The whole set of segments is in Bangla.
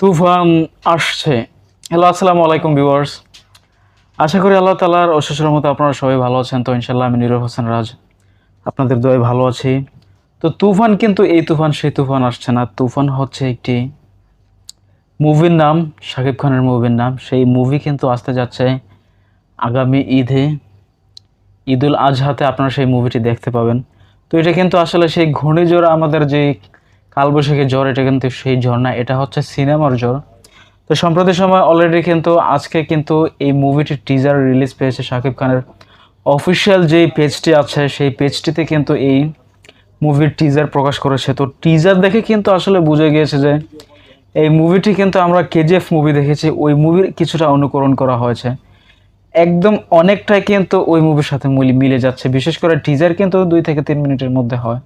তুফান আসছে। হ্যালো, আসসালামু আলাইকুম ভিউয়ার্স। আশা করি আল্লাহ তালার অশেষের মতো আপনারা সবাই ভালো আছেন। তো ইনশাল্লাহ আমি নীরব হোসেন রাজ, আপনাদের দয়ে ভালো আছি। তো তুফান কিন্তু এই তুফান, সেই তুফান আসছে না। তুফান হচ্ছে একটি মুভির নাম, শাকিব খানের মুভির নাম। সেই মুভি কিন্তু আসতে যাচ্ছে আগামী ঈদে। ঈদুল আজহাতে আপনারা সেই মুভিটি দেখতে পাবেন। তো এটা কিন্তু আসলে সেই ঘূর্ণিঝড় আমাদের যে কালবৈশাখী জ্বর, এটা কিন্তু সেই ঝড় না, এটা হচ্ছে সিনেমার জ্বর। তো সম্প্রতি সময় অলরেডি কিন্তু আজকে কিন্তু এই মুভিটির টিজার রিলিজ পেয়েছে শাকিব খানের। অফিসিয়াল যেই পেজটি আছে, সেই পেজটিতে কিন্তু এই মুভির টিজার প্রকাশ করেছে। তো টিজার দেখে কিন্তু আসলে বুঝে গিয়েছে যে এই মুভিটি কিন্তু আমরা কেজিএফ মুভি দেখেছি, ওই মুভির কিছুটা অনুকরণ করা হয়েছে। একদম অনেকটাই কিন্তু ওই মুভির সাথে মিলে যাচ্ছে। বিশেষ করে টিজার কিন্তু দুই থেকে তিন মিনিটের মধ্যে হয়।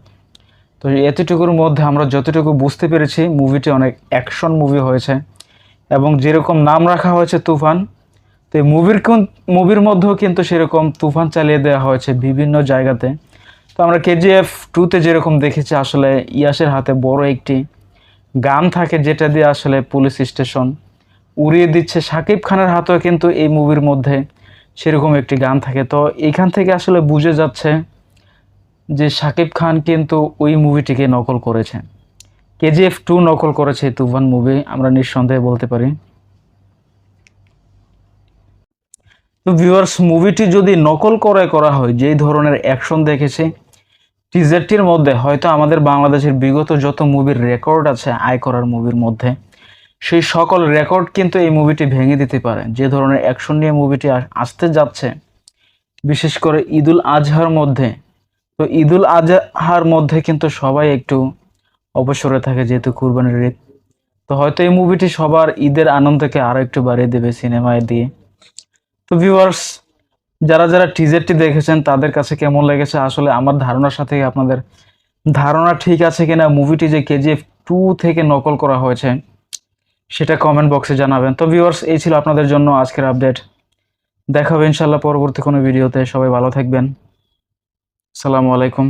তো এতটুকুর মধ্যে আমরা যতটুকু বুঝতে পেরেছি মুভিটি অনেক অ্যাকশন মুভি হয়েছে এবং যেরকম নাম রাখা হয়েছে তুফান, তো এই মুভির মুভির মধ্যেও কিন্তু সেরকম তুফান চালিয়ে দেওয়া হয়েছে বিভিন্ন জায়গাতে। তো আমরা কেজিএফ টুতে যেরকম দেখেছি, আসলে ইয়াসের হাতে বড় একটি গান থাকে যেটা দিয়ে আসলে পুলিশ স্টেশন উড়িয়ে দিচ্ছে। সাকিব খানের হাতেও কিন্তু এই মুভির মধ্যে সেরকম একটি গান থাকে। তো এখান থেকে আসলে বুঝে যাচ্ছে যে সাকিব খান কিন্তু ওই মুভিটিকে নকল করেছে কেজিএফ টু নকল করেছে তুফান মুভি আমরা নিঃসন্দেহে বলতে পারি। তো ভিউয়ার্স মুভিটি যদি নকল করে করা হয়, যেই ধরনের অ্যাকশন দেখেছি টিজারটির মধ্যে হয়তো আমাদের বাংলাদেশের বিগত যত মুভির রেকর্ড আছে, আয় করার মুভির মধ্যে, সেই সকল রেকর্ড কিন্তু এই মুভিটি ভেঙে দিতে পারে। যে ধরনের অ্যাকশন নিয়ে মুভিটি আসতে যাচ্ছে, বিশেষ করে ঈদুল আজহার মধ্যে তো ঈদুল আজহার মধ্যে কিন্তু সবাই একটু অবসরে থাকে যেহেতু কুরবানির ঈদ। তো হয়তো এই মুভিটি সবার ঈদের আনন্দকে আরও একটু বাড়িয়ে দেবে সিনেমায় দিয়ে। তো ভিউয়ার্স যারা যারা টিজারটি দেখেছেন, তাদের কাছে কেমন লেগেছে? আসলে আমার ধারণার সাথে আপনাদের ধারণা ঠিক আছে কিনা? মুভিটি যে কেজিএফ টু থেকে নকল করা হয়েছে, সেটা কমেন্ট বক্সে জানাবেন। তো ভিউয়ার্স এই ছিল আপনাদের জন্য আজকের আপডেট দেখা ইনশাল্লাহ পরবর্তী কোনো ভিডিওতে সবাই ভালো থাকবেন। আসসালামু আলাইকুম।